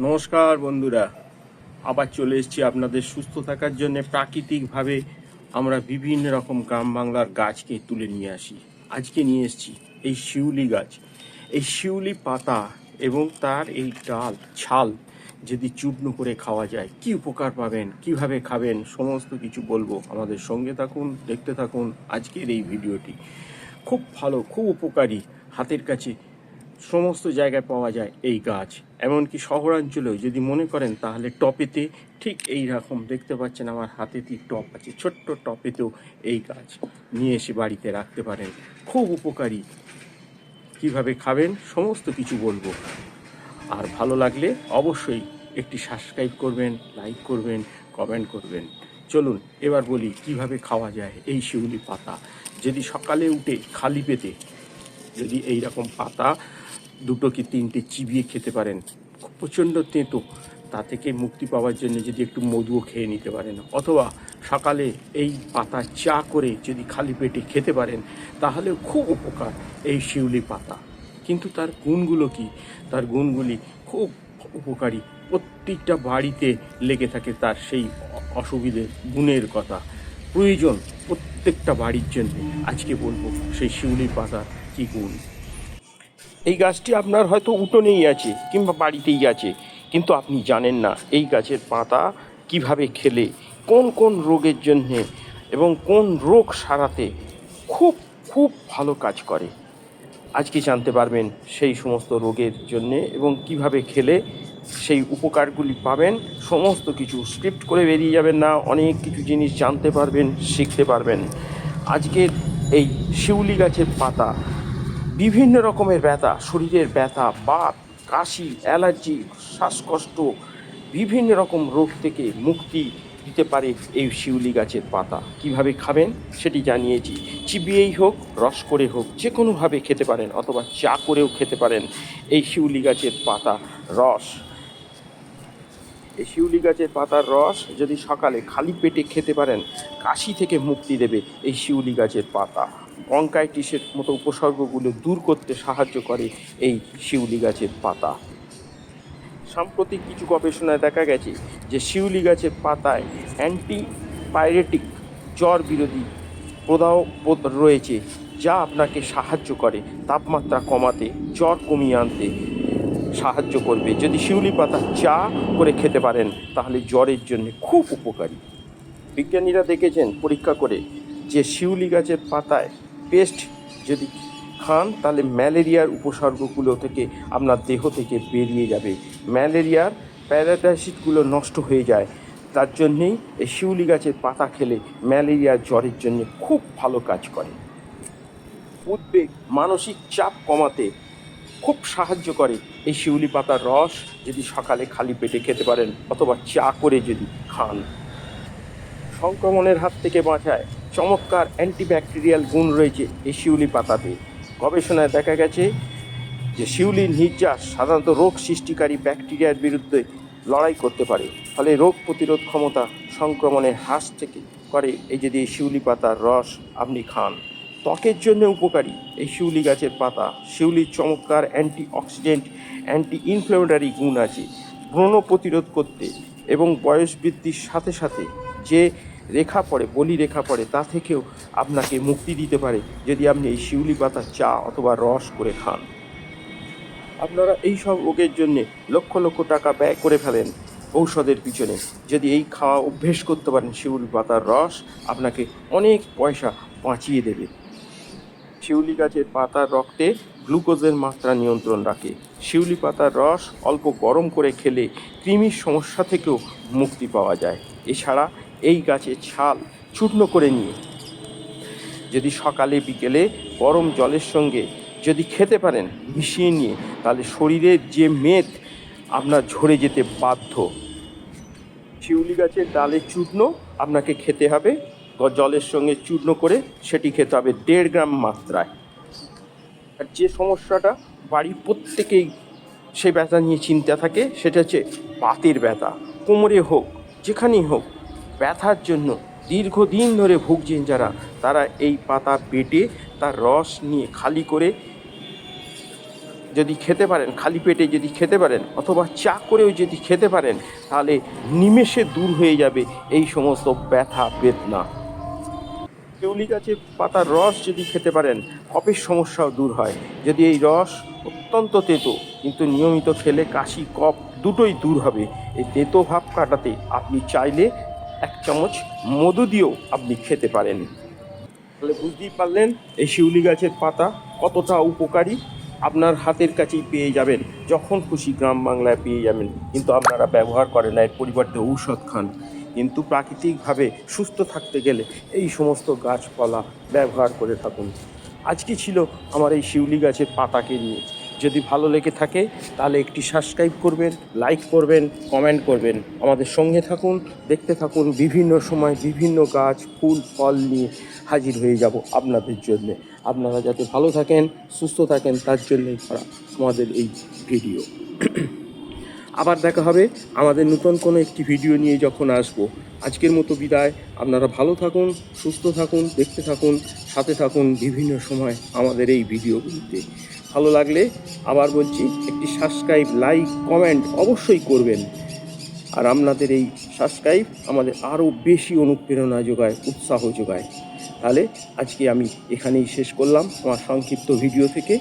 নমস্কার বন্ধুরা। আবার চলে এসেছি আপনাদের সুস্থ থাকার জন্য প্রাকৃতিকভাবে আমরা বিভিন্ন রকম গ্রাম বাংলার গাছকে তুলে নিয়ে আসি। আজকে নিয়ে এসেছি এই শিউলি গাছ। এই শিউলি পাতা এবং তার এই ডাল, ছাল যদি চূর্ণ করে খাওয়া যায়, কি উপকার পাবেন, কীভাবে খাবেন, সমস্ত কিছু বলব আমাদের সঙ্গে থাকুন, দেখতে থাকুন আজকের এই ভিডিওটি। খুব ভালো, খুব উপকারী, হাতের কাছে সমস্ত জায়গায় পাওয়া যায় এই গাছ। এমনকি শহরাঞ্চলেও যদি মনে করেন তাহলে টপেতে ঠিক এই রকম দেখতে পাচ্ছেন আমার হাতেতেই টপ আছে, ছোট্ট টপেতেও এই গাছ নিয়ে এসে বাড়িতে রাখতে পারেন। খুব উপকারী। কীভাবে খাবেন সমস্ত কিছু বলব। আর ভালো লাগলে অবশ্যই একটি সাবস্ক্রাইব করবেন লাইক করবেন কমেন্ট করবেন। চলুন এবার বলি কীভাবে খাওয়া যায় এই শিউলি পাতা। যদি সকালে উঠে খালি পেতে যদি এই রকম পাতা দুটো কি তিনটে চিবিয়ে খেতে পারেন। খুব প্রচণ্ড তেঁতো। তা থেকে মুক্তি পাওয়ার জন্য যদি একটু মধুও খেয়ে নিতে পারেন। অথবা সকালে এই পাতা চা করে যদি খালি পেটে খেতে পারেন তাহলে খুব উপকার এই শিউলি পাতা। কিন্তু তার গুণগুলো কি? তার গুণগুলি খুব উপকারী। প্রত্যেকটা বাড়িতে লেগে থাকে তার সেই অসুবিধে, গুণের কথা। প্রয়োজন প্রত্যেকটা বাড়ির জন্য। আজকে বলব, সেই শিউলি পাতার কি গুণ? এই গাছটি আপনার হয়তো উঠোনেই আছে কিংবা বাড়িতেই আছে, কিন্তু আপনি জানেন না এই গাছের পাতা কীভাবে খেলে, কোন কোন রোগের জন্যে এবং কোন রোগ সারাতে খুব খুব ভালো কাজ করে। আজকে জানতে পারবেন সেই সমস্ত রোগের জন্যে এবং কীভাবে খেলে সেই উপকারগুলি পাবেন। সমস্ত কিছু স্ক্রিপ্ট করে বেরিয়ে যাবেন না, অনেক কিছু জিনিস জানতে পারবেন, শিখতে পারবেন। আজকের এই শিউলি গাছের পাতা বিভিন্ন রকমের ব্যথা, শরীরের ব্যথা, বাত, কাশি, অ্যালার্জি, শ্বাসকষ্ট, বিভিন্ন রকম রোগ থেকে মুক্তি দিতে পারে এই শিউলি গাছের পাতা। কীভাবে খাবেন সেটি জানিয়েছি। চিবিয়েই হোক, রস করে হোক যে কোনোভাবে খেতে পারেন অথবা চা করেও খেতে পারেন এই শিউলি গাছের পাতা রস। এই শিউলি গাছের পাতার রস যদি সকালে খালি পেটে খেতে পারেন, কাশি থেকে মুক্তি দেবে এই শিউলি গাছের পাতা। ব্রঙ্কাইটিসের মতো উপসর্গগুলো দূর করতে সাহায্য করে এই শিউলি গাছের পাতা। সাম্প্রতিক কিছু গবেষণায় দেখা গেছে যে শিউলি গাছের পাতায় অ্যান্টিপাইরেটিক জ্বর বিরোধী প্রদাহ রয়েছে, যা আপনাকে সাহায্য করে তাপমাত্রা কমাতে, জ্বর কমিয়ে আনতে সাহায্য করবে। যদি শিউলি পাতা চা করে খেতে পারেন, তাহলে জ্বরের জন্য খুব উপকারী। বিজ্ঞানীরা দেখেছেন, পরীক্ষা করে যে শিউলি গাছের পাতায় পেস্ট যদি খান, তাহলে ম্যালেরিয়ার উপসর্গগুলো থেকে আপনার দেহ থেকে বেরিয়ে যাবে। ম্যালেরিয়ার প্যারাডাইসিসগুলো নষ্ট হয়ে যায়। তার জন্যেই এই শিউলি গাছের পাতা খেলে ম্যালেরিয়ার জ্বরের জন্য খুব ভালো কাজ করে। উদ্বেগ, মানসিক চাপ কমাতে খুব সাহায্য করে। এই শিউলি পাতার রস যদি সকালে খালি পেটে খেতে পারেন, অথবা চা করে যদি খান। সংক্রমণের হাত থেকে বাঁচায়। চমৎকার অ্যান্টিব্যাকটেরিয়াল গুণ রয়েছে এই শিউলি পাতাতে। গবেষণায় দেখা গেছে যে শিউলির নির্যাস সাধারণত রোগ সৃষ্টিকারী ব্যাকটেরিয়ার বিরুদ্ধে লড়াই করতে পারে। ফলে রোগ প্রতিরোধ ক্ষমতা সংক্রমণের হ্রাস থেকে করে এই যদি এই শিউলি পাতার রস আপনি খান। ত্বকের জন্য উপকারী এই শিউলি গাছের পাতা। শিউলির চমৎকার অ্যান্টি অক্সিডেন্ট অ্যান্টি ইনফ্লেমেটারি গুণ আছে। ব্রণ প্রতিরোধ করতে এবং বয়স বৃদ্ধির সাথে সাথে যে রেখা পড়ে, বলি রেখা পড়ে, তা থেকেও আপনাকে মুক্তি দিতে পারে যদি আপনি এই শিউলি পাতার চা অথবা রস করে খান। আপনারা এই সব রোগের জন্য লক্ষ লক্ষ টাকা ব্যয় করে ফেলেন ঔষধের পিছনে। যদি এই খাওয়া অভ্যেস করতে পারেন শিউলি পাতার রস, আপনাকে অনেক পয়সা বাঁচিয়ে দেবে। শিউলি গাছের পাতার রক্তে গ্লুকোজের মাত্রা নিয়ন্ত্রণ রাখে। শিউলি পাতার রস অল্প গরম করে খেলে কৃমির সমস্যা থেকেও মুক্তি পাওয়া যায়। এছাড়া এই গাছের ছাল চূর্ণ করে নিয়ে। যদি সকালে বিকেলে গরম জলের সঙ্গে যদি খেতে পারেন মিশিয়ে নিয়ে, তাহলে শরীরের যে মেদ, আপনার ঝরে যেতে বাধ্য। শিউলি গাছের ডালের চূর্ণ আপনাকে খেতে হবে। জলের সঙ্গে চূর্ণ করে সেটি খেতে হবে দেড় গ্রাম মাত্রায়। আর যে সমস্যাটা বাড়ির প্রত্যেকেই সে ব্যথা নিয়ে চিন্তা থাকে, সেটা হচ্ছে বাতের ব্যথা। কোমরে হোক, যেখানেই হোক ব্যথার জন্য দীর্ঘদিন ধরে ভুগছেন যারা, তারা এই পাতা বেটে তার রস নিয়ে খালি করে যদি খেতে পারেন, খালি পেটে যদি খেতে পারেন, অথবা চা করেও যদি খেতে পারেন, তাহলে নিমেষে দূর হয়ে যাবে এই সমস্ত ব্যথা, বেদনা। শিউলি গাছের পাতার রস যদি খেতে পারেন কফের সমস্যাও দূর হয়। যদি এই রস অত্যন্ত তেতো, কিন্তু নিয়মিত খেলে কাশি, কফ দুটোই দূর হবে। এই তেতো ভাব কাটাতে আপনি চাইলে এক চামচ মধু দিয়েও আপনি খেতে পারেন। তাহলে বুঝতেই পারলেন, এই শিউলি গাছের পাতা কতটা উপকারী। আপনার হাতের কাছেই পেয়ে যাবেন, যখন খুশি গ্রাম বাংলায় পেয়ে যাবেন। কিন্তু আপনারা ব্যবহার করেন না, এর পরিবর্তে ঔষধ খান। কিন্তু প্রাকৃতিকভাবে সুস্থ থাকতে গেলে এই সমস্ত গাছপালা ব্যবহার করে থাকুন। আজকে ছিল আমার এই শিউলি গাছের পাতাকে নিয়ে। যদি ভালো লেগে থাকে, তাহলে একটি সাবস্ক্রাইব করবেন লাইক করবেন কমেন্ট করবেন। আমাদের সঙ্গে থাকুন, দেখতে থাকুন, বিভিন্ন সময় বিভিন্ন গাছ, ফুল, ফল নিয়ে হাজির হয়ে যাব আপনাদের জন্য। আপনারা যাতে ভালো থাকেন, সুস্থ থাকেন, তার জন্যই করা আমাদের এই ভিডিও। আবার দেখা হবে আমাদের নতুন কোনো একটি ভিডিও নিয়ে যখন আসব। আজকের মতো বিদায়। আপনারা ভালো থাকুন, সুস্থ থাকুন, দেখতে থাকুন, সাথে থাকুন বিভিন্ন সময় আমাদের এই ভিডিওগুলিতে। ভালো লাগলে আবার বলছি একটি সাবস্ক্রাইব লাইক কমেন্ট অবশ্যই করবেন। আর আপনাদের এই সাবস্ক্রাইব আমাদের আরও বেশি অনুপ্রেরণা যোগায়, উৎসাহ যোগায়। তাহলে আজকে আমি এখানেই শেষ করলাম আমার সংক্ষিপ্ত ভিডিও থেকে।